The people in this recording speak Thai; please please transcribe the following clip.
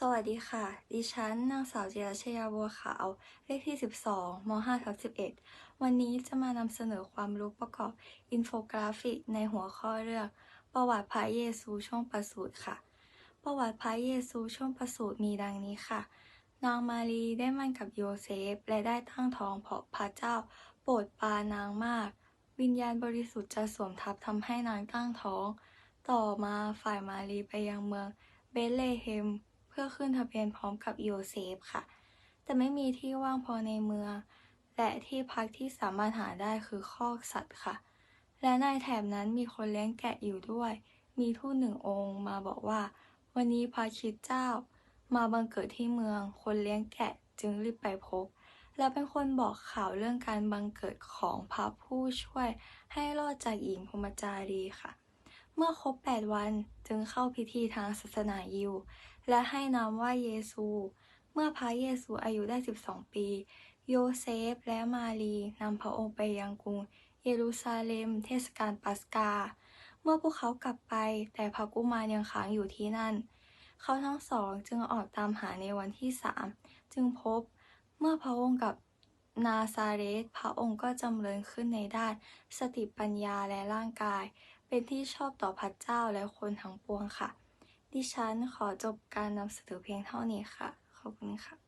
สวัสดีค่ะ ดิฉันนางสาวจิรชยาบัวขาว เลขที่ 12ม5ทับ11 วันนี้จะมานำเสนอความรู้ประกอบอินโฟกราฟิกในหัวข้อเรื่อง ประวัติพระเยซูช่วงประสูติค่ะ ประวัติพระเยซูช่วงประสูติมีดังนี้ค่ะ นางมารีได้มั่นกับโยเซฟ และได้ตั้งท้องเพราะพระเจ้า โปรดปานางมาก วิญญาณบริสุทธิ์จะสวมทับทำให้นางตั้งท้อง ต่อมาฝ่ายมารีไปยังเมืองเบธเลเฮม พื่อขึ้นทะเบียนพร้อมกับโยเซฟค่ะ แต่ไม่มีที่ว่างพอในเมือง และที่พักที่สามารถหาได้คือคอกสัตว์ค่ะ และในแถบนั้นมีคนเลี้ยงแกะอยู่ด้วย มีทูตหนึ่งองค์มาบอกว่า วันนี้พระคิดเจ้า มาบังเกิดที่เมือง คนเลี้ยงแกะจึงรีบไปพบ และเป็นคนบอกข่าวเรื่องการบังเกิดของพระผู้ช่วยให้รอดจากหญิงพรมจารีค่ะ เมื่อครบ 8 วันจึงเข้าพิธีทางศาสนายิว และให้นามว่าเยซู เมื่อพระเยซูอายุได้ 12 ปี โยเซฟและมารีนำพระองค์ไปยังกรุง เยรูซาเล็ม เทศกาลปัสกา เมื่อพวกเขากลับไปแต่พระกุมารยังค้างอยู่ที่นั่น เขาทั้งสองจึงออกตามหาในวันที่สามจึงพบเมื่อพระองค์กับนาซาเรตพระองค์ก็จำเริญขึ้นในด้านสติปัญญาและร่างกาย เป็นที่ชอบต่อพระเจ้าและคนทั้งปวงค่ะ ดิฉันขอจบการนำเสนอเพียงเท่านี้ค่ะ ขอบคุณค่ะ